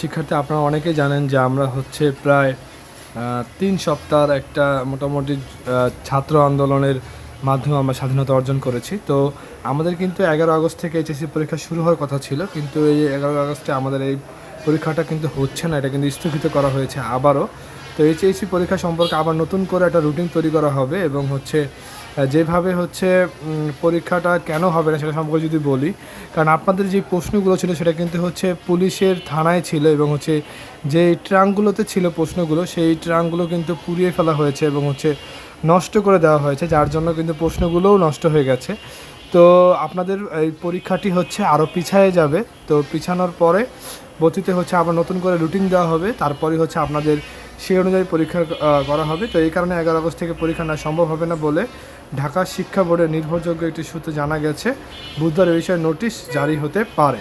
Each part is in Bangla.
শিক্ষার্থী, আপনারা অনেকেই জানেন যে আমরা হচ্ছে প্রায় তিন সপ্তাহ একটা মোটামুটি ছাত্র আন্দোলনের মাধ্যমে আমরা স্বাধীনতা অর্জন করেছি। তো আমাদের কিন্তু এগারো আগস্ট থেকে এইচএসসি পরীক্ষা শুরু হওয়ার কথা ছিল, কিন্তু এই এগারো আগস্টে আমাদের এই পরীক্ষাটা কিন্তু হচ্ছে না, এটা কিন্তু স্থগিত করা হয়েছে আবারও। তো এইচএসসি পরীক্ষা সম্পর্কে আবার নতুন করে একটা রুটিন তৈরি করা হবে এবং হচ্ছে যেভাবে হচ্ছে পরীক্ষাটা কেন হবে না সেটা সম্পর্কে যদি বলি, কারণ আপনাদের যে প্রশ্নগুলো ছিল সেটা কিন্তু হচ্ছে পুলিশের থানায় ছিল এবং হচ্ছে যে ট্রাঙ্কগুলোতে ছিল প্রশ্নগুলো, সেই ট্রাঙ্কগুলো কিন্তু পুড়িয়ে ফেলা হয়েছে এবং হচ্ছে নষ্ট করে দেওয়া হয়েছে, যার জন্য কিন্তু প্রশ্নগুলোও নষ্ট হয়ে গেছে। তো আপনাদের এই পরীক্ষাটি হচ্ছে আরও পিছায়ে যাবে। তো পিছানোর পরে বতিতে হচ্ছে আবার নতুন করে রুটিন দেওয়া হবে। তারপরে হচ্ছে আপনাদের সেই অনুযায়ী পরীক্ষা করা হবে। তো এই কারণে এগারো আগস্ট থেকে পরীক্ষা নেওয়া সম্ভব হবে না বলে ঢাকা শিক্ষা বোর্ডের নির্ভরযোগ্য একটি সূত্রে জানা গেছে, বুধবার এই বিষয়ে নোটিশ জারি হতে পারে।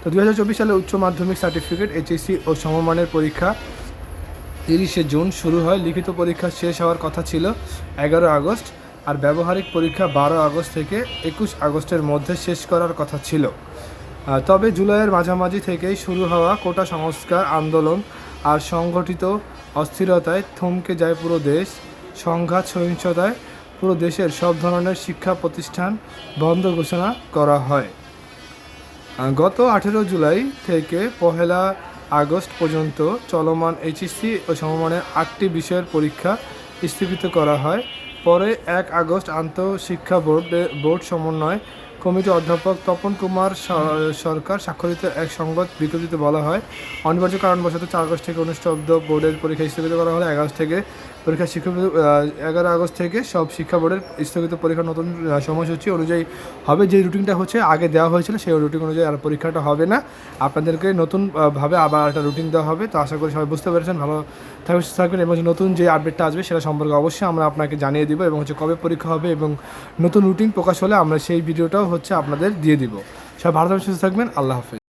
তো দুই হাজার চব্বিশ সালে উচ্চ মাধ্যমিক সার্টিফিকেট, এইচএসসি ও সমমানের পরীক্ষা তিরিশে জুন শুরু হয়। লিখিত পরীক্ষা শেষ হওয়ার কথা ছিল এগারো আগস্ট আর ব্যবহারিক পরীক্ষা বারো আগস্ট থেকে একুশ আগস্টের মধ্যে শেষ করার কথা ছিল। তবে জুলাইয়ের মাঝামাঝি থেকেই শুরু হওয়া কোটা সংস্কার আন্দোলন আর সংগঠিত অস্থিরতায় থমকে যায় পুরো দেশ। সংঘাত, সহিংসতায় পুরো দেশের সব ধরনের শিক্ষা প্রতিষ্ঠান বন্ধ ঘোষণা করা হয়। গত আঠেরো জুলাই থেকে পহেলা আগস্ট পর্যন্ত চলমান এইচএসসি ও সমমানের আটটি বিষয়ের পরীক্ষা স্থগিত করা হয়। পরে এক আগস্ট আন্তঃশিক্ষা বোর্ড বোর্ড সমন্বয় কমিটি অধ্যাপক তপন কুমার সরকার স্বাক্ষরিত এক সংবাদ বিজ্ঞপ্তিতে বলা হয়, অনিবার্য কারণবশত চার আগস্ট থেকে অনুষ্ঠিত বোর্ডের পরীক্ষা স্থগিত করা হলে আগস্ট থেকে পরীক্ষা শিক্ষা এগারো আগস্ট থেকে সব শিক্ষা বোর্ডের স্থগিত পরীক্ষার নতুন সময়সূচি অনুযায়ী হবে। যে রুটিনটা হচ্ছে, আগে দেওয়া হয়েছিল সেই রুটিন অনুযায়ী আর পরীক্ষাটা হবে না। আপনাদেরকে নতুনভাবে আবার একটা রুটিন দেওয়া হবে। তো আশা করি সবাই বুঝতে পেরেছেন, ভালো থাকবে থাকবেন এবং নতুন যে আপডেটটা আসবে সেটা সম্পর্কে অবশ্যই আমরা আপনাকে জানিয়ে দিব এবং হচ্ছে কবে পরীক্ষা হবে এবং নতুন রুটিন প্রকাশ হলে আমরা সেই ভিডিওটাও হচ্ছে আপনাদের দিয়ে দিব। সবাই ভালো থাকবেন, সুস্থ থাকবেন। আল্লাহ হাফেজ।